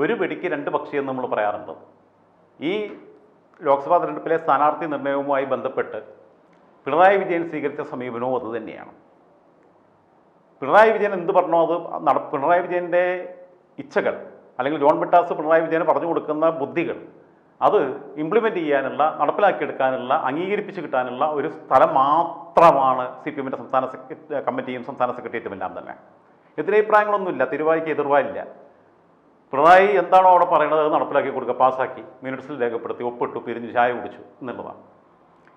ഒരു വെടിക്ക് രണ്ട് പക്ഷി എന്ന് നമ്മൾ പറയാറുണ്ട്. ഈ ലോക്സഭാ തെരഞ്ഞെടുപ്പിലെ സ്ഥാനാർത്ഥി നിർണയവുമായി ബന്ധപ്പെട്ട് പിണറായി വിജയൻ സ്വീകരിച്ച സമീപനവും അത് തന്നെയാണ്. പിണറായി വിജയൻ എന്ത് പറഞ്ഞോ അത് നട പിണറായി വിജയന്റെ ഇച്ഛകൾ അല്ലെങ്കിൽ ജോൺ ബിട്ടാസ് പിണറായി വിജയന് പറഞ്ഞു കൊടുക്കുന്ന ബുദ്ധികൾ അത് ഇംപ്ലിമെന്റ് ചെയ്യാനുള്ള നടപ്പിലാക്കിയെടുക്കാനുള്ള അംഗീകരിപ്പിച്ച് കിട്ടാനുള്ള ഒരു സ്ഥലം മാത്രമാണ് സി പി എമ്മിന്റെ സംസ്ഥാന സെക്രട്ടറി കമ്മിറ്റിയും സംസ്ഥാന സെക്രട്ടേറിയറ്റും എല്ലാം തന്നെ എതിരഭിപ്രായങ്ങളൊന്നുമില്ല തിരുവായിക്ക് എതിർവായില്ല. പിണറായി എന്താണോ അവിടെ പറയുന്നത് അത് നടപ്പിലാക്കി കൊടുക്കുക പാസ്സാക്കി. മിനിറ്റ്സിൽ രേഖപ്പെടുത്തി ഒപ്പിട്ടു പിരിഞ്ഞ് ചായ കുടിച്ചു എന്നുള്ളതാണ്.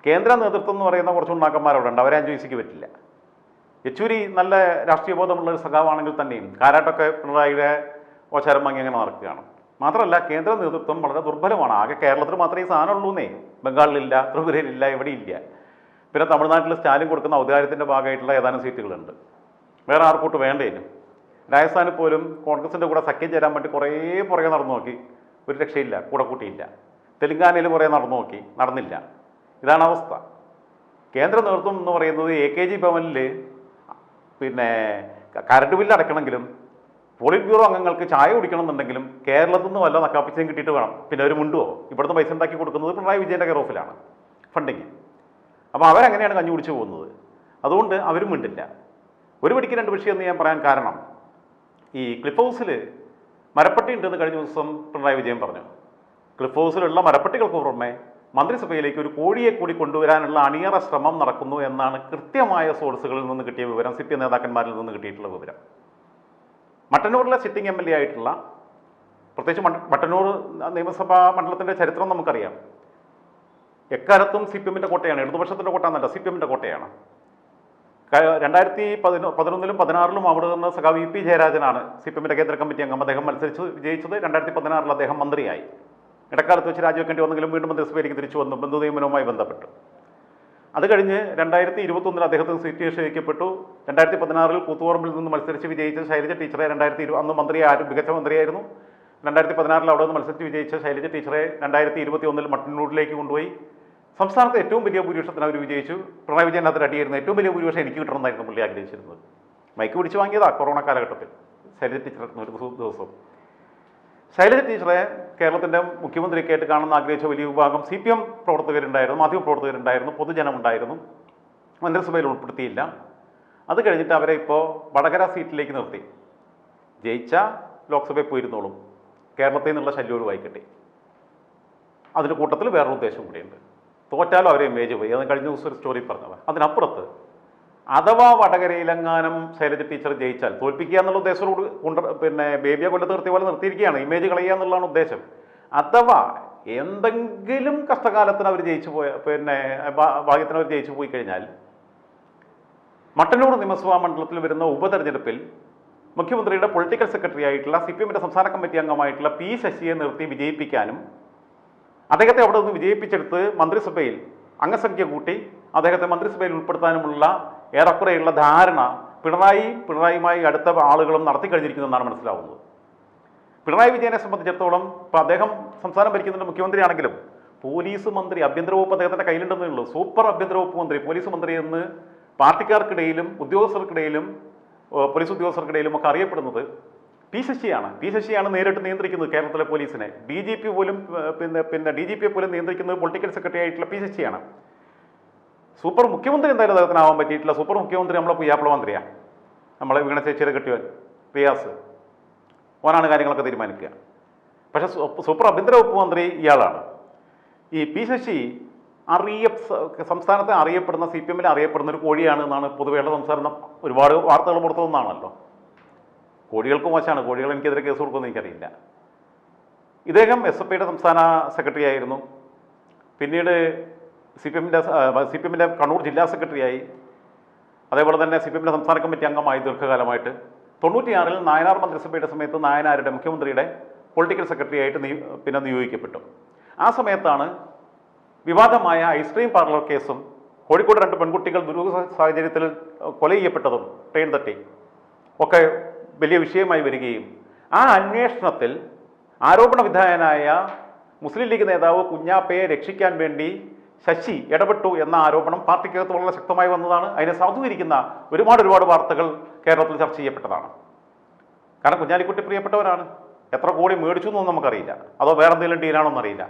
കേന്ദ്ര നേതൃത്വം എന്ന് പറയുന്ന കുറച്ച് ഉണ്ണാക്കന്മാരവിടെ ഉണ്ട്. അവരെ അഞ്ചു പൈസയ്ക്ക് പറ്റില്ല. യെച്ചൂരി നല്ല രാഷ്ട്രീയ ബോധമുള്ള ഒരു സഖാവാണെങ്കിൽ തന്നെയും കാരാട്ടൊക്കെ പിണറായിയുടെ ഓച്ചാരം വാങ്ങി അങ്ങനെ നടക്കുകയാണ്. മാത്രമല്ല കേന്ദ്ര നേതൃത്വം വളരെ ദുർബലമാണ്. ആകെ കേരളത്തിൽ മാത്രമേ ഈ സാധനം ഉള്ളൂന്നേ ബംഗാളിലില്ല ത്രിപുരയിലില്ല എവിടെയില്ല. പിന്നെ തമിഴ്നാട്ടിൽ സ്റ്റാലിൻ കൊടുക്കുന്ന ഔദാര്യത്തിന്റെ ഭാഗമായിട്ടുള്ള ഏതാനും സീറ്റുകളുണ്ട്. വേറെ ആർക്കോട്ട് വേണ്ടേനും. രാജസ്ഥാനിൽ പോലും കോൺഗ്രസിന്റെ കൂടെ സഖ്യം ചേരാൻ വേണ്ടി കുറേ പുറകെ നടന്നു നോക്കി. ഒരു രക്ഷയില്ല കൂടെ കൂട്ടിയില്ല. തെലുങ്കാനയിൽ കുറേ നടന്നു നോക്കി നടന്നില്ല. ഇതാണ് അവസ്ഥ. കേന്ദ്ര നേതൃത്വം എന്ന് പറയുന്നത് എ കെ ജി ഭവനിൽ പിന്നെ കരട് ബില്ല് അടയ്ക്കണമെങ്കിലും പോളിറ്റ് ബ്യൂറോ അംഗങ്ങൾക്ക് ചായ കുടിക്കണമെന്നുണ്ടെങ്കിലും കേരളത്തിൽ നിന്ന് വല്ല നക്കാപ്പിച്ചയും കിട്ടിയിട്ട് വേണം. പിന്നെ അവർ മുണ്ടുവോ? ഇവിടുന്ന് പൈസ ഉണ്ടാക്കി കൊടുക്കുന്നത് പിണറായി വിജയന്റെ കെയർ ഓഫിലാണ് ഫണ്ടിങ് അപ്പോൾ അവരങ്ങനെയാണ് കഞ്ഞി കുടിച്ചു പോകുന്നത്. അതുകൊണ്ട് അവരും മിണ്ടില്ല. ഒരു പിടിക്ക് രണ്ട് പക്ഷി എന്ന് ഞാൻ പറയാൻ കാരണം ഈ ക്ലിഫ് ഹൗസിൽ മരപ്പട്ടി ഉണ്ടെന്ന് കഴിഞ്ഞ ദിവസം പിണറായി വിജയൻ പറഞ്ഞു. ക്ലിഫ് ഹൗസിലുള്ള മരപ്പട്ടികൾക്ക് പുറമെ മന്ത്രിസഭയിലേക്ക് ഒരു കോഴിയെ കൂടി കൊണ്ടുവരാനുള്ള അണിയറ ശ്രമം നടക്കുന്നു എന്നാണ് കൃത്യമായ സോഴ്സുകളിൽ നിന്ന് കിട്ടിയ വിവരം സി പി നേതാക്കന്മാരിൽ നിന്ന് കിട്ടിയിട്ടുള്ള വിവരം. മട്ടന്നൂരിലെ സിറ്റിംഗ് എം എൽ എ ആയിട്ടുള്ള പ്രത്യേകിച്ച് മട്ട- മട്ടന്നൂർ നിയമസഭാ മണ്ഡലത്തിന്റെ ചരിത്രം നമുക്കറിയാം. എക്കാലത്തും സി പി എമ്മിന്റെ കോട്ടയാണ് ഇടതുപക്ഷത്തിന്റെ കോട്ട എന്നല്ല സി പി എമ്മിന്റെ കോട്ടയാണ്. രണ്ടായിരത്തി പതിനൊ പതിനൊന്നിലും പതിനാറിലും അവിടെ നിന്ന് സഖാവ് വി പി ജയരാജനാണ് സി പി എമ്മിന്റെ കേന്ദ്ര കമ്മിറ്റി അംഗം. അദ്ദേഹം മത്സരിച്ച് വിജയിച്ചത് രണ്ടായിരത്തി പതിനാറിൽ അദ്ദേഹം മന്ത്രിയായി. ഇടക്കാലത്ത് വെച്ച് രാജിവെക്കേണ്ടി വന്നെങ്കിലും വീണ്ടും മന്ത്രിസഭയിലേക്ക് തിരിച്ചു വന്നു. ബന്ധു നിയമനവുമായി ബന്ധപ്പെട്ട്. അത് കഴിഞ്ഞ് രണ്ടായിരത്തി ഇരുപത്തൊന്നിൽ അദ്ദേഹത്തിന് സീറ്റ് നിഷേധിക്കപ്പെട്ടു. രണ്ടായിരത്തി പതിനാറിൽ കൂത്തുപറമ്പിൽ നിന്ന് മത്സരിച്ച് വിജയിച്ച ശൈലജ ടീച്ചറെ രണ്ടായിരത്തി ഇരു അന്ന് മന്ത്രി ആരും മികച്ച മന്ത്രിയായിരുന്നു. രണ്ടായിരത്തി പതിനാറിൽ അവിടെ നിന്ന് മത്സരിച്ച് വിജയിച്ച ശൈലജ ടീച്ചറെ രണ്ടായിരത്തി ഇരുപത്തി ഒന്നിൽ മട്ടന്നൂരിലേക്ക് കൊണ്ടുപോയി. സംസ്ഥാനത്ത് ഏറ്റവും വലിയ ഭൂരിപക്ഷത്തിന് അവർ വിജയിച്ചു. പിണറായി വിജയൻ അതിൽ അടിയായിരുന്നു. ഏറ്റവും വലിയ ഭൂരിപക്ഷം എനിക്ക് കിട്ടണമെന്നായിരുന്നു പുള്ളി ആഗ്രഹിച്ചിരുന്നത്. മൈക്ക് പിടിച്ച് വാങ്ങിയതാ കൊറോണ കാലഘട്ടത്തിൽ. ശൈലജ ടീച്ചറിന് ഒരു ദിവസം- ശൈലജ ടീച്ചറെ കേരളത്തിന്റെ മുഖ്യമന്ത്രിയൊക്കെയായിട്ട് കാണുന്ന ആഗ്രഹിച്ച വലിയ വിഭാഗം സി പി എം പ്രവർത്തകരുണ്ടായിരുന്നു മാധ്യമ പ്രവർത്തകരുണ്ടായിരുന്നു പൊതുജനമുണ്ടായിരുന്നു. മന്ത്രിസഭയിൽ ഉൾപ്പെടുത്തിയില്ല. അത് കഴിഞ്ഞിട്ട് അവരെ ഇപ്പോൾ വടകര സീറ്റിലേക്ക് നിർത്തി. ജയിച്ച ലോക്സഭയിൽ പോയിരുന്നോളും. കേരളത്തിൽ നിന്നുള്ള ശല്യം ഒഴിവായി അതിന്റെ കൂട്ടത്തിൽ വേറൊരു ഉദ്ദേശം കൂടിയുണ്ട്. തോറ്റാലും അവരെ ഇമേജ് പോയി. അത് കഴിഞ്ഞ ദിവസം ഒരു സ്റ്റോറി പറഞ്ഞത് അതിനപ്പുറത്ത് അഥവാ വടകരയിലെങ്ങാനും ശൈലജ ടീച്ചർ ജയിച്ചാൽ തോൽപ്പിക്കുക എന്നുള്ള ഉദ്ദേശത്തോട് കൊണ്ട് പിന്നെ ബേബിയെ കൊല്ലത്ത് നിർത്തിയ പോലെ നിർത്തിയിരിക്കുകയാണ്. ഇമേജ് കളയുക എന്നുള്ളതാണ് ഉദ്ദേശം. അഥവാ എന്തെങ്കിലും കഷ്ടകാലത്തിന് അവർ ജയിച്ചു പോയ പിന്നെ ഭാഗ്യത്തിന് അവർ ജയിച്ചു പോയി കഴിഞ്ഞാൽ മട്ടന്നൂർ നിയമസഭാ മണ്ഡലത്തിൽ വരുന്ന ഉപതെരഞ്ഞെടുപ്പിൽ മുഖ്യമന്ത്രിയുടെ പൊളിറ്റിക്കൽ സെക്രട്ടറി ആയിട്ടുള്ള സി പി എമ്മിന്റെ സംസ്ഥാന കമ്മിറ്റി അംഗമായിട്ടുള്ള പി ശശിയെ നിർത്തി വിജയിപ്പിക്കാനും അദ്ദേഹത്തെ അവിടെ നിന്ന് വിജയിപ്പിച്ചെടുത്ത് മന്ത്രിസഭയിൽ അംഗസംഖ്യ കൂട്ടി അദ്ദേഹത്തെ മന്ത്രിസഭയിൽ ഉൾപ്പെടുത്താനുമുള്ള ഏറെക്കുറെയുള്ള ധാരണ പിണറായി പിണറായിയുമായി അടുത്ത ആളുകളും നടത്തി കഴിഞ്ഞിരിക്കുന്നതെന്നാണ് മനസ്സിലാവുന്നത്. പിണറായി വിജയനെ സംബന്ധിച്ചിടത്തോളം ഇപ്പോൾ അദ്ദേഹം സംസ്ഥാനം ഭരിക്കുന്നതിന്റെ മുഖ്യമന്ത്രിയാണെങ്കിലും പോലീസ് മന്ത്രി ആഭ്യന്തര വകുപ്പ് അദ്ദേഹത്തിന്റെ കയ്യിലുണ്ടെന്നേ ഉള്ളൂ. സൂപ്പർ ആഭ്യന്തര വകുപ്പ് മന്ത്രി പോലീസ് മന്ത്രി എന്ന് പാർട്ടിക്കാർക്കിടയിലും ഉദ്യോഗസ്ഥർക്കിടയിലും പോലീസ് ഉദ്യോഗസ്ഥർക്കിടയിലും ഒക്കെ അറിയപ്പെടുന്നത് പി ശശിയാണ് പി ശശിയാണ് നേരിട്ട് നിയന്ത്രിക്കുന്നത് കേരളത്തിലെ പോലീസിനെ. ഡി ജി പി പോലും പിന്നെ പിന്നെ ഡി ജി പിയെ പോലും നിയന്ത്രിക്കുന്നത് പൊളിറ്റിക്കൽ സെക്രട്ടറി ആയിട്ടുള്ള പി ശശിയാണ് സൂപ്പർ മുഖ്യമന്ത്രി എന്തായാലും അദ്ദേഹത്തിനാവാൻ പറ്റിയിട്ടില്ല. സൂപ്പർ മുഖ്യമന്ത്രി നമ്മളെ പുയ്യാപ്പിള മന്ത്രിയാണ് നമ്മളെ വീണ ചേച്ചിയുടെ കെട്ടിയവൻ റിയാസ്. ഓനാണ് കാര്യങ്ങളൊക്കെ തീരുമാനിക്കുക. പക്ഷേ സൂപ്പർ ആഭ്യന്തര വകുപ്പ് മന്ത്രി ഇയാളാണ്. ഈ പി ശശി അറിയ സംസ്ഥാനത്തെ അറിയപ്പെടുന്ന സി പി എമ്മിൽ അറിയപ്പെടുന്ന ഒരു കോഴിയാണ് എന്നാണ് പൊതുവെയുള്ള സംസാരം. ഒരുപാട് വാർത്തകൾ പുറത്തു വന്നതാണല്ലോ. കോഴികൾക്ക് മോശമാണ്. കോഴികൾ എനിക്കെതിരെ കേസ് കൊടുക്കുമെന്ന് എനിക്കറിയില്ല. ഇദ്ദേഹം എസ് എഫ് ഐയുടെ സംസ്ഥാന സെക്രട്ടറി ആയിരുന്നു. പിന്നീട് സി പി എമ്മിന്റെ സി പി എമ്മിന്റെ കണ്ണൂർ ജില്ലാ സെക്രട്ടറിയായി അതേപോലെ തന്നെ സി പി എമ്മിന്റെ സംസ്ഥാന കമ്മിറ്റി അംഗമായി ദീർഘകാലമായിട്ട്. തൊണ്ണൂറ്റിയാറിൽ നായനാർ മന്ത്രിസഭയുടെ സമയത്ത് നായനാരുടെ മുഖ്യമന്ത്രിയുടെ പൊളിറ്റിക്കൽ സെക്രട്ടറി ആയിട്ട് നീ പിന്നെ നിയോഗിക്കപ്പെട്ടു. ആ സമയത്താണ് വിവാദമായ ഐസ്ക്രീം പാർലർ കേസും കോഴിക്കോട് രണ്ട് പെൺകുട്ടികൾ ദുരൂഹ സാഹചര്യത്തിൽ കൊല ചെയ്യപ്പെട്ടതും ട്രെയിൻ തട്ടി. ഒക്കെ വലിയ വിഷയമായി വരികയും ആ അന്വേഷണത്തിൽ ആരോപണ വിധേയനായ മുസ്ലിം ലീഗ് നേതാവ് കുഞ്ഞാപ്പയെ രക്ഷിക്കാൻ വേണ്ടി ശശി ഇടപെട്ടു എന്ന ആരോപണം പാർട്ടിക്കകത്ത് വളരെ ശക്തമായി വന്നതാണ്. അതിനെ സാധൂകരിക്കുന്ന ഒരുപാട് ഒരുപാട് വാർത്തകൾ കേരളത്തിൽ ചർച്ച ചെയ്യപ്പെട്ടതാണ്. കാരണം കുഞ്ഞാലിക്കുട്ടി പ്രിയപ്പെട്ടവരാണ്. എത്ര കോടി മേടിച്ചു എന്നൊന്നും നമുക്കറിയില്ല. അതോ വേറെ എന്തെങ്കിലും ഡീലാണോ എന്നറിയില്ല.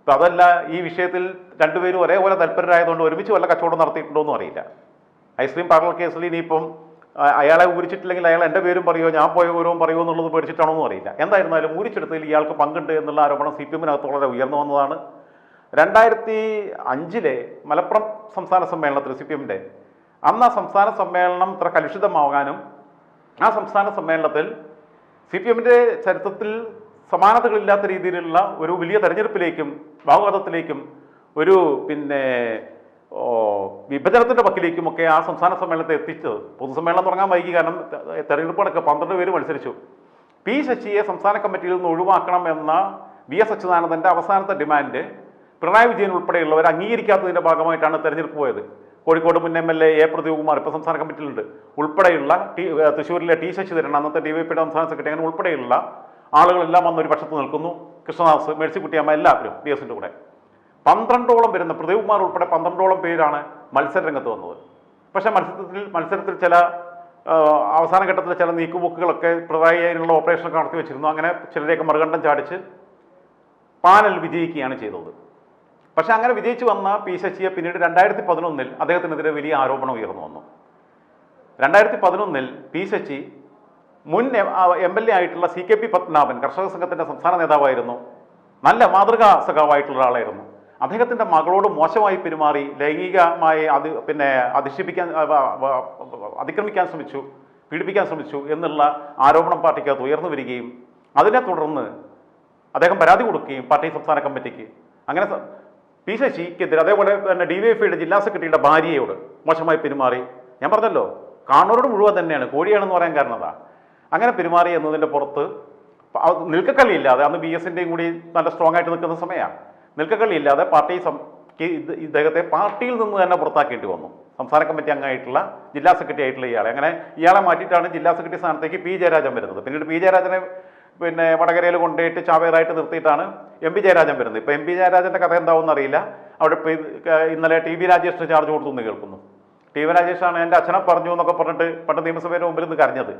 ഇപ്പം അതല്ല ഈ വിഷയത്തിൽ രണ്ടുപേരും ഒരേപോലെ തൽപരരായതുകൊണ്ട് ഒരുമിച്ച് വല്ല കച്ചവടം നടത്തിയിട്ടുണ്ടോ എന്നും അറിയില്ല. ഐസ്ക്രീം പാർലർ കേസിൽ ഇനിയിപ്പം അയാളെ ഊരിച്ചിട്ടില്ലെങ്കിൽ അയാൾ എന്റെ പേരും പറയുമോ ഞാൻ പോയ ഗൗരവം പറയുമോ എന്നുള്ളത് പേടിച്ചിട്ടാണോ എന്ന് അറിയില്ല. എന്തായിരുന്നാലും ഊരിച്ചെടുത്തതിൽ ഇയാൾക്ക് പങ്കുണ്ട് എന്നുള്ള ആരോപണം സി പി എമ്മിനകത്ത് വളരെ ഉയർന്നു വന്നതാണ്. രണ്ടായിരത്തി അഞ്ചിലെ മലപ്പുറം സംസ്ഥാന സമ്മേളനത്തിൽ സി പി എമ്മിന്റെ അന്ന് ആ സംസ്ഥാന സമ്മേളനം ഇത്ര കലുഷിതമാകാനും ആ സംസ്ഥാന സമ്മേളനത്തിൽ സി പി എമ്മിന്റെ ചരിത്രത്തിൽ സമാനതകളില്ലാത്ത രീതിയിലുള്ള ഒരു വലിയ തെരഞ്ഞെടുപ്പിലേക്കും ഭാഗവതത്തിലേക്കും ഒരു പിന്നെ വിഭജനത്തിന്റെ വക്കിലേക്കുമൊക്കെ ആ സംസ്ഥാന സമ്മേളനത്തെ എത്തിച്ചത്. പൊതുസമ്മേളനം തുടങ്ങാൻ വൈകി കാരണം തെരഞ്ഞെടുപ്പടക്കം പന്ത്രണ്ട് പേര് മത്സരിച്ചു. പി ശശിയെ സംസ്ഥാന കമ്മിറ്റിയിൽ നിന്ന് ഒഴിവാക്കണം എന്ന വി എസ് അച്യുതാനന്ദന്റെ അവസാനത്തെ ഡിമാൻഡ് പിണറായി വിജയൻ ഉൾപ്പെടെയുള്ളവർ അംഗീകരിക്കാത്തതിന്റെ ഭാഗമായിട്ടാണ് തെരഞ്ഞെടുപ്പ് പോയത്. കോഴിക്കോട് മുൻ M L A A Pradeepkumar ഇപ്പോൾ സംസ്ഥാന കമ്മിറ്റിയിലുണ്ട്. ഉൾപ്പെടെയുള്ള ടി തൃശ്ശൂരിലെ ടി ശശിധരൻ അന്നത്തെ ഡി വൈ പിയുടെ സംസ്ഥാന സെക്രട്ടറി അങ്ങനെ ഉൾപ്പെടെയുള്ള ആളുകളെല്ലാം വന്നൊരു പക്ഷത്ത് നിൽക്കുന്നു. കൃഷ്ണദാസ് മേഴ്സിക്കുട്ടിയമ്മ എല്ലാവരും പി എസിന്റെ കൂടെ. പന്ത്രണ്ടോളം വരുന്ന പ്രദീപ്കുമാർ ഉൾപ്പെടെ പന്ത്രണ്ടോളം പേരാണ് മത്സര രംഗത്ത് വന്നത്. പക്ഷേ മത്സരത്തിൽ മത്സരത്തിൽ ചില അവസാന ഘട്ടത്തിൽ ചില നീക്കുപോക്കുകളൊക്കെ പിണറായി അതിനുള്ള ഓപ്പറേഷനൊക്കെ നടത്തി വെച്ചിരുന്നു. അങ്ങനെ ചിലരെയൊക്കെ മറുകണ്ഠം ചാടിച്ച് പാനൽ വിജയിക്കുകയാണ് ചെയ്തത്. പക്ഷേ അങ്ങനെ വിജയിച്ചു വന്ന പി ശശിയെ പിന്നീട് രണ്ടായിരത്തി പതിനൊന്നിൽ അദ്ദേഹത്തിനെതിരെ വലിയ ആരോപണം ഉയർന്നു വന്നു. രണ്ടായിരത്തി പതിനൊന്നിൽ പി ശശി മുൻ എം എൽ എ ആയിട്ടുള്ള സി കെ പി പത്മനാഭൻ കർഷക സംഘത്തിന്റെ സംസ്ഥാന നേതാവായിരുന്നു. നല്ല മാതൃകാ സഖാവായിട്ടുള്ള ഒരാളായിരുന്നു. അദ്ദേഹത്തിന്റെ മകളോട് മോശമായി പെരുമാറി ലൈംഗികമായി അത് പിന്നെ അധിക്ഷേപിക്കാൻ അതിക്രമിക്കാൻ ശ്രമിച്ചു പീഡിപ്പിക്കാൻ ശ്രമിച്ചു എന്നുള്ള ആരോപണം പാർട്ടിക്കകത്ത് ഉയർന്നു വരികയും അതിനെ തുടർന്ന് അദ്ദേഹം പരാതി കൊടുക്കുകയും പാർട്ടി സംസ്ഥാന കമ്മിറ്റിക്ക്. അങ്ങനെ പി ശശിക്കെതിരെ അതേപോലെ തന്നെ ഡി വൈ എഫ്ഐയുടെ ജില്ലാ സെക്രട്ടറിയുടെ ഭാര്യയോട് മോശമായി പെരുമാറി. ഞാൻ പറഞ്ഞല്ലോ കാണോരോട് മുഴുവൻ തന്നെയാണ് കോഴിയാണെന്ന് പറയാൻ കാരണം അതാ. അങ്ങനെ പെരുമാറി എന്നതിന്റെ പുറത്ത് നിൽക്കക്കളിയില്ലാതെ അന്ന് ബി എസിന്റെയും കൂടി നല്ല സ്ട്രോങ് ആയിട്ട് നിൽക്കുന്ന സമയമാണ്. നിൽക്കക്കളിയില്ലാതെ പാർട്ടി ഇദ്ദേഹത്തെ പാർട്ടിയിൽ നിന്ന് തന്നെ പുറത്താക്കേണ്ടി വന്നു. സംസ്ഥാന കമ്മിറ്റി അംഗമായിട്ടുള്ള ജില്ലാ സെക്രട്ടറി ആയിട്ടുള്ള ഇയാളെ. അങ്ങനെ ഇയാളെ മാറ്റിയിട്ടാണ് ജില്ലാ സെക്രട്ടറി സ്ഥാനത്തേക്ക് പി ജയരാജൻ വരുന്നത്. പിന്നീട് പി ജയരാജനെ പിന്നെ വടകരയിൽ കൊണ്ടുപോയിട്ട് ചാവേറായിട്ട് നിർത്തിയിട്ടാണ് എം പി ജയരാജൻ വരുന്നത്. ഇപ്പോൾ എം പി ജയരാജന്റെ കഥ എന്താവുമെന്ന് അറിയില്ല. അവിടെ ഇന്നലെ ടി വി രാജേഷിന് ചാർജ് കൊടുത്തു എന്ന് കേൾക്കുന്നു. ടി വി രാജേഷാണ് എന്റെ അച്ഛനെ പറഞ്ഞു എന്നൊക്കെ പറഞ്ഞിട്ട് പണ്ട് നിയമസഭയുടെ മുമ്പിൽ നിന്ന് കരഞ്ഞത്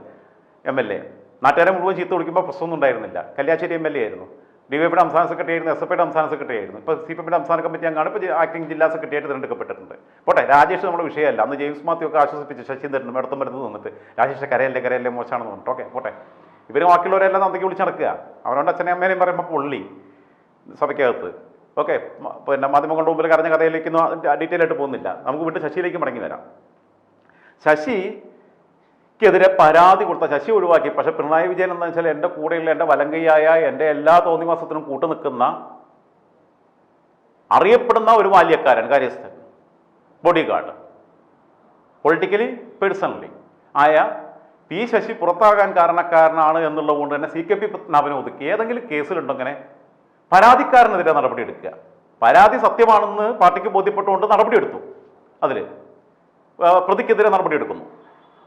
എം എൽ എ. നാട്ടുകാരെ മുഴുവൻ ചീത്ത വിളിക്കുമ്പോൾ പ്രശ്നമൊന്നും ഉണ്ടായിരുന്നില്ല. കല്യാശ്ശേരി എം എൽ എ ആയിരുന്നു. ഡി വൈ പിയുടെ സംസ്ഥാന സെക്രട്ടറി ആയിരുന്നു എസ് എഫ് ഐയുടെ സംസ്ഥാന സെക്രട്ടറി ആയിരുന്നു. ഇപ്പോൾ സി പി എമ്മിന്റെ സംസ്ഥാന കമ്മിറ്റി അംഗമാണ് ഇപ്പോൾ ആക്ടിംഗ് ജില്ലാ സെക്രട്ടറി ആയിട്ട് തിരഞ്ഞെടുക്കപ്പെട്ടിട്ടുണ്ട്. പോട്ടെ രാജേഷ് നമ്മുടെ വിഷയമല്ല. അന്ന് ജെയിംസ് മാത്യു ഒക്കെ ആശ്വസിപ്പിച്ച് ശശീന്ദ്രനും ഇടത്തും മരുന്ന് നിന്നിട്ട് രാജേഷ് കരയല്ലേ കരയല്ലേ മോശമാണെന്ന് പറഞ്ഞിട്ട് ഓക്കെ പോട്ടെ. ഇവർ ബാക്കിയുള്ളവരെല്ലാം നന്ദിക്ക് വിളിച്ച് നടക്കുക. അവരോട് അച്ഛനെയും അമ്മേനെയും പറയുമ്പോൾ പുള്ളി സഭയ്ക്കകത്ത്. ഓക്കെ പിന്നെ മാധ്യമങ്ങളുടെ മുമ്പിൽ കരഞ്ഞ കഥയിലേക്ക് ഡീറ്റെയിൽ ആയിട്ട് പോകുന്നില്ല. നമുക്ക് വീട്ടിൽ ശശിയിലേക്ക് മടങ്ങി വരാം. ശശിക്കെതിരെ പരാതി കൊടുത്ത ശശി ഒഴിവാക്കി. പക്ഷെ പിണറായി വിജയൻ എന്താ വെച്ചാൽ എന്റെ കൂടെയുള്ള എന്റെ വലങ്കയായ എന്റെ എല്ലാ തോന്നിവാസത്തിനും കൂട്ടു നിൽക്കുന്ന അറിയപ്പെടുന്ന ഒരു ബാല്യക്കാരൻ കാര്യസ്ഥൻ ബോഡി ഗാർഡ് പൊളിറ്റിക്കലി പേഴ്സണലി ആയ പി ശശി പുറത്താകാൻ കാരണക്കാരനാണ് എന്നുള്ളത് കൊണ്ട് തന്നെ സി കെ പി പത്മനാഭനെ ഒതുക്കി. ഏതെങ്കിലും കേസിലുണ്ടെങ്ങനെ പരാതിക്കാരനെതിരെ നടപടി എടുക്കുക. പരാതി സത്യമാണെന്ന് പാർട്ടിക്ക് ബോധ്യപ്പെട്ടുകൊണ്ട് നടപടിയെടുത്തു അതിൽ പ്രതിക്കെതിരെ നടപടിയെടുക്കുന്നു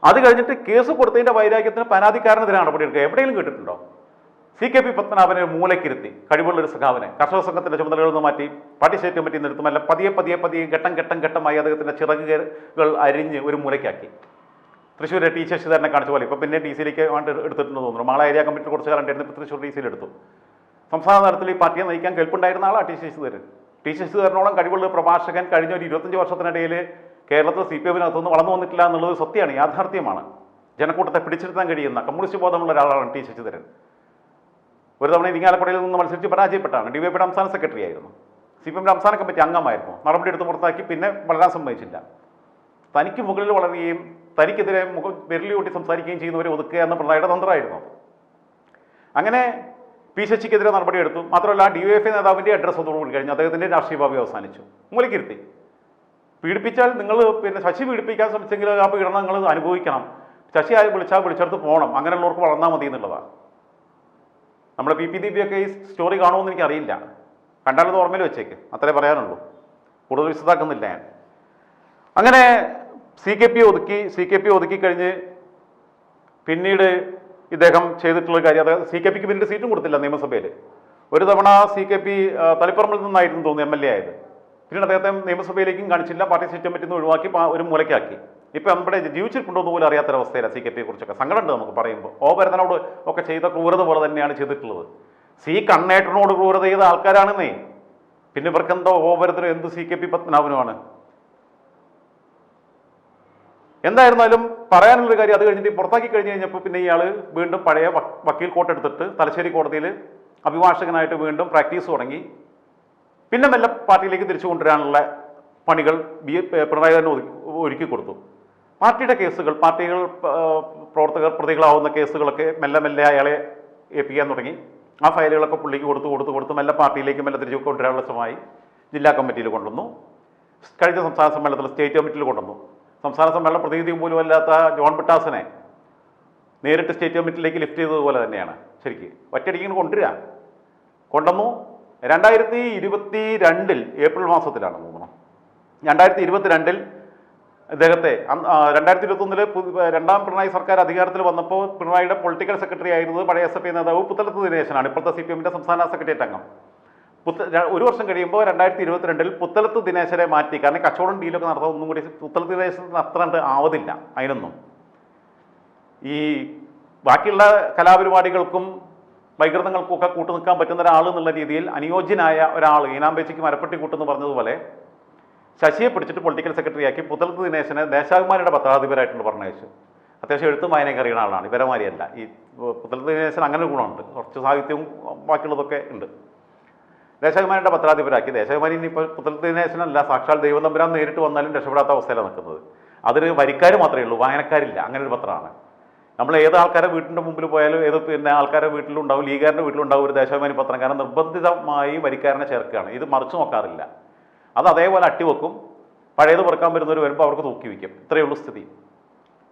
അത് കഴിഞ്ഞിട്ട് കേസ് കൊടുത്തതിന്റെ വൈരാഗ്യത്തിന് പരാതിക്കാരനെതിരെ നടപടിയെടുക്കുക എവിടെയെങ്കിലും കേട്ടിട്ടുണ്ടോ? സി കെ പി പത്മനാഭനെ മൂലക്കിരുത്തി കഴിവുള്ള ഒരു സഖാവിനെ. കർഷക സംഘത്തിന്റെ ചുമതലകളിൽ നിന്ന് മാറ്റി പാർട്ടി സ്റ്റേറ്റ് കമ്മിറ്റി നിർത്തുമല്ല പതിയെ പതിയെ പതിയെ ഘട്ടം ഘട്ടം ഘട്ടമായി അദ്ദേഹത്തിന്റെ ചിറകുകൾ അരിഞ്ഞ് ഒരു മൂലയ്ക്കാക്കി. തൃശ്ശൂരിലെ ടി ശശിധരനെ കാണിച്ച പോലെ. ഇപ്പോൾ പിന്നെ ഡി സിയിലേക്ക് വേണ്ടി എടുത്തിട്ടുണ്ടെന്ന് തോന്നുന്നു. മാള ഏരിയ കമ്മിറ്റി കുറച്ച് കാലം ഉണ്ടായിരുന്നു. ഇപ്പോൾ തൃശ്ശൂർ ഡി സിയിൽ എടുത്തു. സംസ്ഥാന തലത്തിൽ ഈ പാർട്ടിയെ നയിക്കാൻ കെൽപ്പുണ്ടായിരുന്ന ആളാണ് ടി ശശിധരൻ. ടി ശശിധരനോളം കഴിവുള്ള പ്രഭാഷകൻ കഴിഞ്ഞ ഒരു ഇരുപത്തഞ്ച് വർഷത്തിനിടയിൽ കേരളത്തിൽ സി പി എമ്മിനകത്തുനിന്ന് വളർന്നു വന്നിട്ടില്ല എന്നുള്ളത് സത്യമാണ് യാഥാർത്ഥ്യമാണ്. ജനക്കൂട്ടത്തെ പിടിച്ചിരുത്താൻ കഴിയുന്ന കമ്മ്യൂണിസ്റ്റ് ബോധമുള്ള ഒരാളാണ് ടി ശശിധരൻ. ഒരു തവണ ഇരിങ്ങാലക്കുടയിൽ നിന്ന് മത്സരിച്ച് പരാജയപ്പെട്ടാണ്. ഡി വൈ പിയുടെ സംസ്ഥാന സെക്രട്ടറി ആയിരുന്നു. സി പി എമ്മിന്റെ സംസ്ഥാന കമ്മിറ്റി അംഗമായിരുന്നു. നടപടി എടുത്ത് പുറത്താക്കി പിന്നെ വളരാൻ സമ്മതിച്ചില്ല. തനിക്ക് മുകളിൽ വളരുകയും തനിക്കെതിരെ മുഖ വിരലിയൂട്ടി സംസാരിക്കുകയും ചെയ്യുന്നവരെ ഒതുക്കുക എന്ന പിണറായിയുടെ തന്ത്രമായിരുന്നു. അങ്ങനെ പി ശശിക്കെതിരെ നടപടിയെടുത്തു മാത്രമല്ല ഡി വൈ എഫ് നേതാവിന്റെ അഡ്രസ്സ് അതോടുകൂടി കഴിഞ്ഞു അദ്ദേഹത്തിന്റെ രാഷ്ട്രീയ ഭാവി അവസാനിച്ചു. മൂലക്കിരുത്തി. പീഡിപ്പിച്ചാൽ നിങ്ങൾ പിന്നെ ശശി പീഡിപ്പിക്കാൻ ശ്രമിച്ചെങ്കിൽ ആ പീഡനം നിങ്ങൾ അനുഭവിക്കണം. ശശി ആയി വിളിച്ചാൽ വിളിച്ചെടുത്ത് പോകണം. അങ്ങനെയുള്ളവർക്ക് വളർന്നാൽ മതി എന്നുള്ളതാണ് നമ്മുടെ പി പി ദീപിയൊക്കെ ഈ സ്റ്റോറി കാണുമെന്ന് എനിക്കറിയില്ല. കണ്ടാലത് ഓർമ്മയിൽ വെച്ചേക്ക്. അത്രേ പറയാനുള്ളൂ. കൂടുതൽ വിശദാക്കുന്നില്ല ഞാൻ. അങ്ങനെ സി കെ പി ഒതുക്കി സി കെ പി ഒതുക്കി കഴിഞ്ഞ് പിന്നീട് ഇദ്ദേഹം ചെയ്തിട്ടുള്ള കാര്യം അതായത് സി കെ പിക്ക് പിന്നീട് സീറ്റും കൊടുത്തില്ല നിയമസഭയിൽ ഒരു തവണ സി കെ പി തളിപ്പറമ്പിൽ നിന്നായിരുന്നു തോന്നുന്നു എം എൽ എ ആയത്. പിന്നീട് അദ്ദേഹത്തെ നിയമസഭയിലേക്കും കാണിച്ചില്ല പാർട്ടി സ്റ്റേറ്റ് കമ്മിറ്റിയിൽ നിന്ന് ഒഴിവാക്കി ഒരു മൂലക്കാക്കി ഇപ്പം നമ്മുടെ ജീവിച്ചിട്ടുണ്ടോ എന്ന് പോലും അറിയാത്തൊരവസ്ഥയിലാണ് സി കെ പിയെ കുറിച്ചൊക്കെ. സങ്കടമുണ്ട് നമുക്ക് പറയുമ്പോൾ ഓ ഭരതനോട് ഒക്കെ ചെയ്ത ക്രൂരത പോലെ തന്നെയാണ് ചെയ്തിട്ടുള്ളത്. സി കണ്ണേട്ടനോട് ക്രൂരത ചെയ്ത ആൾക്കാരാണെന്നേ. പിന്നെ ഇവർക്കെന്തോ ഓ ഭരതനും എന്ത് സി കെ പി പത്മനാഭനുമാണ്? എന്തായിരുന്നാലും പറയാനുള്ളൊരു കാര്യം അത് കഴിഞ്ഞിട്ട് പുറത്താക്കി കഴിഞ്ഞ് കഴിഞ്ഞപ്പോൾ പിന്നെ ഇയാൾ വീണ്ടും പഴയ വക്കീൽ കോട്ടെടുത്തിട്ട് തലശ്ശേരി കോടതിയിൽ അഭിഭാഷകനായിട്ട് വീണ്ടും പ്രാക്ടീസ് തുടങ്ങി. പിന്നെ മെല്ലെ പാർട്ടിയിലേക്ക് തിരിച്ചു കൊണ്ടുവരാനുള്ള പണികൾ ബി പിണറായി തന്നെ ഒരുക്കി കൊടുത്തു. പാർട്ടിയുടെ കേസുകൾ പാർട്ടികൾ പ്രവർത്തകർ പ്രതികളാവുന്ന കേസുകളൊക്കെ മെല്ലെ മെല്ലെ അയാളെ ഏൽപ്പിക്കാൻ തുടങ്ങി. ആ ഫയലുകളൊക്കെ പുള്ളിക്ക് കൊടുത്ത് കൊടുത്ത് കൊടുത്ത് മെല്ലെ പാർട്ടിയിലേക്ക് മെല്ലെ തിരിച്ചു കൊണ്ടുവരാനുള്ള ശ്രമമായി ജില്ലാ കമ്മിറ്റിയിൽ കൊണ്ടുവന്നു. കഴിഞ്ഞ സംസ്ഥാന സമ്മേളനത്തിൽ സ്റ്റേറ്റ് കമ്മിറ്റിയിൽ കൊണ്ടുവന്നു. സംസ്ഥാന സമ്മേളന പ്രതിനിധി പോലും അല്ലാത്ത ജോൺ പിട്ടാസിനെ നേരിട്ട് സ്റ്റേറ്റ് കമ്മിറ്റിയിലേക്ക് ലിഫ്റ്റ് ചെയ്തതുപോലെ തന്നെയാണ്. ശരിക്ക് ഒറ്റയടിക്ക് ഇങ്ങനെ കൊണ്ടുവരിക. കൊണ്ടുവന്നു. രണ്ടായിരത്തി ഇരുപത്തി രണ്ടിൽ ഏപ്രിൽ മാസത്തിലാണ് തോന്നുന്നു രണ്ടായിരത്തി ഇരുപത്തി രണ്ടിൽ ഇദ്ദേഹത്തെ രണ്ടായിരത്തി ഇരുപത്തൊന്നിൽ രണ്ടാം പിണറായി സർക്കാർ അധികാരത്തിൽ വന്നപ്പോൾ പിണറായിയുടെ പൊളിറ്റിക്കൽ സെക്രട്ടറി ആയിരുന്നത് പഴയ എസ് എഫ് നേതാവ് പുത്തലത്ത് ദിനേശനാണ് ഇപ്പോഴത്തെ സി പി എമ്മിന്റെ സംസ്ഥാന സെക്രട്ടേറിയറ്റ് അംഗം. പുത്ത ഒരു വർഷം കഴിയുമ്പോൾ രണ്ടായിരത്തി ഇരുപത്തിരണ്ടിൽ പുത്തലത്ത് ദിനേശനെ മാറ്റി കാരണം കച്ചവടം ഡീലൊക്കെ നടത്താൻ ഒന്നും കൂടി പുത്തലത്ത് ദിനേശന് അത്ര കണ്ട് ആവതില്ല അതിനൊന്നും. ഈ ബാക്കിയുള്ള കലാപരിപാടികൾക്കും വൈകൃതങ്ങൾക്കും ഒക്കെ കൂട്ടു നിൽക്കാൻ പറ്റുന്ന ഒരാൾ എന്നുള്ള രീതിയിൽ അനുയോജ്യനായ ഒരാൾ ഈനാമ്പേച്ചിക്ക് മരപ്പെട്ടി കൂട്ടെന്ന് പറഞ്ഞതുപോലെ ശശിയെ പിടിച്ചിട്ട് പൊളിറ്റിക്കൽ സെക്രട്ടറി ആക്കി പുത്തലത്ത് ദിനേശനെ ദേശാഭിമാനിയുടെ പത്രാധിപരായിട്ടുണ്ട് പറഞ്ഞയച്ചു. അത്യാവശ്യം എഴുത്തും വായനയൊക്കെ അറിയുന്ന ആളാണ്. ഇവരമാരിയല്ല. ഈ പുത്തലത്ത് ദിനേശൻ അങ്ങനെ ഗുണമുണ്ട്. കുറച്ച് സാഹിത്യവും ബാക്കിയുള്ളതൊക്കെ ഉണ്ട്. ദേശാഭിമാനിയുടെ പത്രാധിപരാക്കി. ദേശാഭിമാനി ഇനിയിപ്പോൾ പുത്തലത്ത് ദിനേശനല്ല. സാക്ഷാൽ ദൈവം തമ്പുരാൻ നേരിട്ട് വന്നാലും രക്ഷപ്പെടാത്ത അവസ്ഥയിലാണ് നിൽക്കുന്നത്. അതിന് വരിക്കാർ മാത്രമേ ഉള്ളൂ. വായനക്കാരില്ല. അങ്ങനെ ഒരു പത്രമാണ് നമ്മൾ ഏത് ആൾക്കാരെ വീട്ടിന്റെ മുമ്പിൽ പോയാലും ഏത് പിന്നെ ആൾക്കാരെ വീട്ടിലുണ്ടാവും ലീഗാരന്റെ വീട്ടിലുണ്ടാവും ഒരു ദേശാഭിമാനി പത്രം കാരണം നിർബന്ധിതമായി വരിക്കാരനെ ചേർക്കുകയാണ്. ഇത് മറിച്ചു നോക്കാറില്ല. അത് അതേപോലെ അട്ടിവെക്കും പഴയത് പുറക്കാൻ വരുന്നവർ വരുമ്പോൾ അവർക്ക് തൂക്കി വയ്ക്കും ഇത്രയേ ഉള്ളൂ സ്ഥിതി.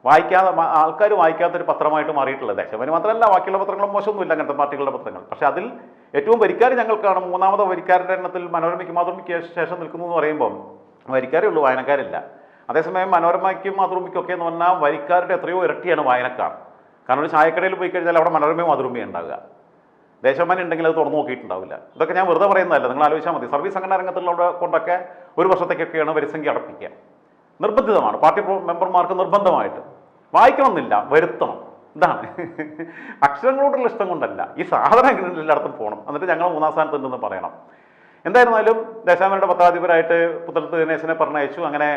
വായിക്കാതെ ആൾക്കാർ വായിക്കാത്തൊരു പത്രമായിട്ട് മാറിയിട്ടുള്ളത് ദേശാഭിമാനി മാത്രമല്ല ബാക്കിയുള്ള പത്രങ്ങളും മോശമൊന്നുമില്ല അങ്ങനത്തെ പാർട്ടികളുടെ പത്രങ്ങൾ. പക്ഷേ അതിൽ ഏറ്റവും വരിക്കാർ ഞങ്ങൾക്കാണ്. മൂന്നാമത് വരിക്കാരുടെ എണ്ണത്തിൽ മനോരമയ്ക്ക് മാത്രം ശേഷം നിൽക്കുന്നു എന്ന് പറയുമ്പോൾ വരിക്കാരേ ഉള്ളൂ വായനക്കാരില്ല. അതേസമയം മനോരമയ്ക്കും മാതൃഭൂമിക്കും ഒക്കെ എന്ന് പറഞ്ഞാൽ വരിക്കാരുടെ എത്രയോ ഇരട്ടിയാണ് വായനക്കാർ. കാരണം ഒരു ചായക്കടയിൽ പോയി കഴിഞ്ഞാൽ അവിടെ മനോരമയും മാതൃഭൂമിയും ഉണ്ടാവുക. ദേശാഭിമാനി ഉണ്ടെങ്കിൽ അത് തുറന്നു നോക്കിയിട്ടുണ്ടാവില്ല. ഇതൊക്കെ ഞാൻ വെറുതെ പറയുന്നതല്ല നിങ്ങൾ ആലോചിച്ചാൽ മതി. സർവീസ് സംഘടനാ രംഗത്തുള്ളവരെ കൊണ്ടൊക്കെ ഒരു വർഷത്തേക്കൊക്കെയാണ് വരിസംഖ്യ അടപ്പിക്കുക. നിർബന്ധിതമാണ്. പാർട്ടി മെമ്പർമാർക്ക് നിർബന്ധമായിട്ട്. വായിക്കണമെന്നില്ല വരുത്തണം. ഇതാണ്. അക്ഷരങ്ങളോടുള്ള ഇഷ്ടം കൊണ്ടല്ല. ഈ സാധനം എങ്ങനെ എല്ലായിടത്തും പോകണം? എന്നിട്ട് ഞങ്ങൾ മൂന്നാം സ്ഥാനത്ത് ഉണ്ടെന്ന് പറയണം. എന്തായിരുന്നാലും ദേശാമനയുടെ പത്രാധിപരായിട്ട് പുത്തലത്ത് ദിനേശനെ പറഞ്ഞയച്ചു. അങ്ങനെ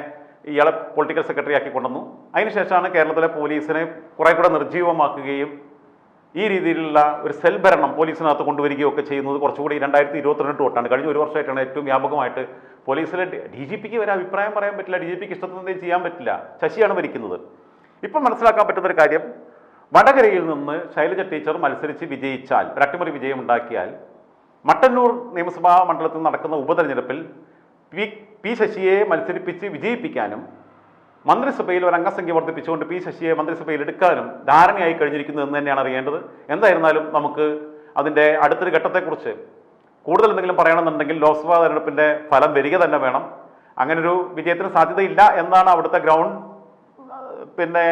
ഇയാളെ പൊളിറ്റിക്കൽ സെക്രട്ടറി ആക്കി കൊണ്ടുവന്നു. അതിനുശേഷമാണ് കേരളത്തിലെ പോലീസിനെ കുറെ കൂടെ നിർജീവമാക്കുകയും ഈ രീതിയിലുള്ള ഒരു സെൽ ഭരണം പോലീസിനകത്ത് കൊണ്ടുവരികയും ഒക്കെ ചെയ്യുന്നത് കുറച്ചുകൂടി രണ്ടായിരത്തി ഇരുപത്തിരണ്ട് തൊട്ടാണ്. കഴിഞ്ഞ ഒരു വർഷമായിട്ടാണ് ഏറ്റവും വ്യാപകമായിട്ട് പോലീസിലെ ഡി ജി പിക്ക് വരെ അഭിപ്രായം പറയാൻ പറ്റില്ല ഡി ജി പിക്ക് ഇഷ്ടത്തിനെന്തെങ്കിലും ചെയ്യാൻ പറ്റില്ല. ശശിയാണ് ഭരിക്കുന്നത്. ഇപ്പം മനസ്സിലാക്കാൻ പറ്റുന്ന ഒരു കാര്യം വടകരയിൽ നിന്ന് ശൈലജ ടീച്ചർ മത്സരിച്ച് വിജയിച്ചാൽ ഒരു അട്ടിമറി വിജയം ഉണ്ടാക്കിയാൽ മട്ടന്നൂർ നിയമസഭാ മണ്ഡലത്തിൽ നടക്കുന്ന ഉപതെരഞ്ഞെടുപ്പിൽ പി പി ശശിയെ മത്സരിപ്പിച്ച് വിജയിപ്പിക്കാനും മന്ത്രിസഭയിൽ ഒരു അംഗസംഖ്യ വർദ്ധിപ്പിച്ചുകൊണ്ട് പി ശശിയെ മന്ത്രിസഭയിൽ എടുക്കാനും ധാരണയായി കഴിഞ്ഞിരിക്കുന്നു എന്ന് തന്നെയാണ് അറിയേണ്ടത്. എന്തായിരുന്നാലും നമുക്ക് അതിന്റെ അടുത്തൊരു ഘട്ടത്തെക്കുറിച്ച് കൂടുതൽ എന്തെങ്കിലും പറയണമെന്നുണ്ടെങ്കിൽ ലോക്സഭാ തെരഞ്ഞെടുപ്പിന്റെ ഫലം വരിക തന്നെ വേണം. അങ്ങനൊരു വിജയത്തിന് സാധ്യതയില്ല എന്നാണ് അവിടുത്തെ ഗ്രൗണ്ട് പിന്നെ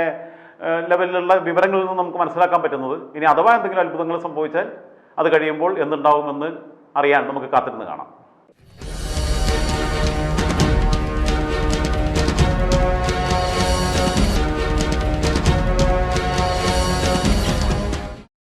ലെവലിലുള്ള വിവരങ്ങളിൽ നിന്ന് നമുക്ക് മനസ്സിലാക്കാൻ പറ്റുന്നത്. ഇനി അഥവാ എന്തെങ്കിലും അത്ഭുതങ്ങൾ സംഭവിച്ചാൽ അത് കഴിയുമ്പോൾ എന്തുണ്ടാവുമെന്ന് അറിയാൻ നമുക്ക് കാത്തിരുന്ന് കാണാം.